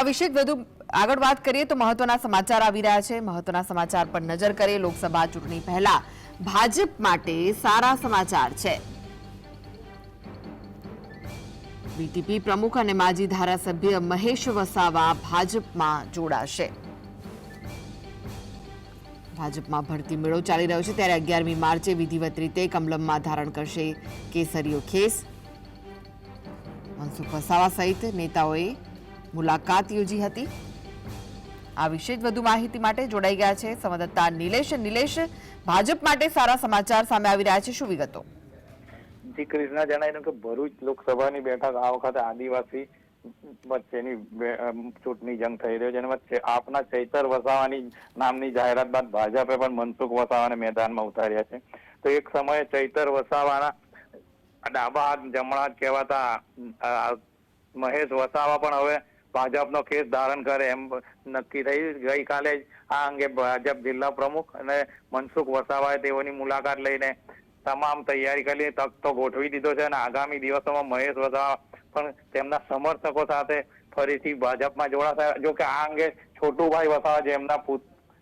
આ વિશે વધુ આગળ વાત કરીએ તો મહત્વના સમાચાર આવી રહ્યા છે. મહત્વના સમાચાર પર નજર કરીએ. લોકસભા ચૂંટણી પહેલા ભાજપ માટે સારા સમાચાર છે. બીટીપી પ્રમુખ અને માજી ધારાસભ્ય મહેશ વસાવા ભાજપમાં જોડાશે. ભાજપમાં ભરતી મેળો ચાલી રહ્યો છે. ત્યારે અગિયારમી માર્ચે વિધિવત રીતે કમલમમાં ધારણ કરશે કેસરીયો ખેસ મનસુખ વસાવા સહિત નેતાઓએ મુલાકાત યોજી હતી. આ વિશે જ વધુ માહિતી માટે જોડાઈ ગયા છે સંવાદદાતા નિલેશ. નિલેશ, ભાજપ માટે સારા સમાચાર સામે આવી રહ્યા છે. શું વિગતો? જી, કૃષ્ણા જણાવ્યું કે ભરૂચ લોકસભાની બેઠક આ વખતે આદિવાસી વચ્ચેની ચૂંટણી જંગ થઈ રહ્યો છે. અને આપના ચૈતર વસાવાની નામની જાહેરાત બાદ ભાજપે પણ મનસુખ વસાવાને મેદાનમાં ઉતાર્યા છે. તો એક સમયે ચૈતર વસાવાના ડાબા હાથ જમણા કહેવાતા મહેશ વસાવા પણ હવે ભાજપનો કેસ ધારણ કરે એમ નક્કી થઈ. ગઈકાલે આ અંગે ભાજપ જિલ્લા પ્રમુખ અને મનસુખ વસાવાએ તેઓની મુલાકાત લઈને તમામ તૈયારી કરી. તક તો ગોઠવી દીધો છે અને આગામી દિવસોમાં મહેશ વસાવા પણ તેમના સમર્થકો સાથે ફરીથી ભાજપમાં જોડાશે જો કે આ અંગે છોટુભાઈ વસાવા જે એમના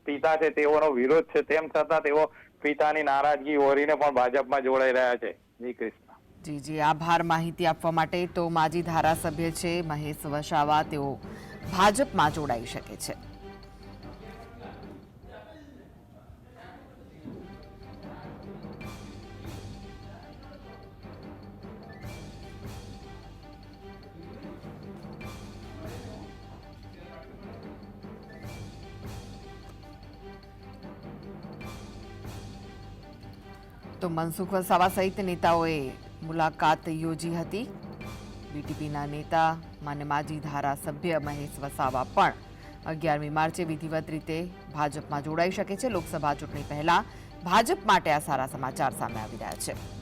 પિતા છે તેઓનો વિરોધ છે. તેમ છતાં તેઓ પિતાની નારાજગી ઓરીને પણ ભાજપમાં જોડાઈ રહ્યા છે. જી કૃષ્ણ. જી જી, આભાર માહિતી આપવા માટે. તો માજી ધારાસભ્ય છે મહેશ વસાવા. તેઓ ભાજપમાં જોડાઈ શકે છે. તો મનસુખ વસાવા સહિત નેતાઓએ મુલાકાત યોજી હતી. બીટીપીના નેતા માને માજી ધારાસભ્ય મહેશ વસાવા પણ અગિયારમી માર્ચે વિધિવત રીતે ભાજપમાં જોડાઈ શકે છે. લોકસભા ચૂંટણી પહેલા ભાજપ માટે આ સારા સમાચાર સામે આવી રહ્યા છે.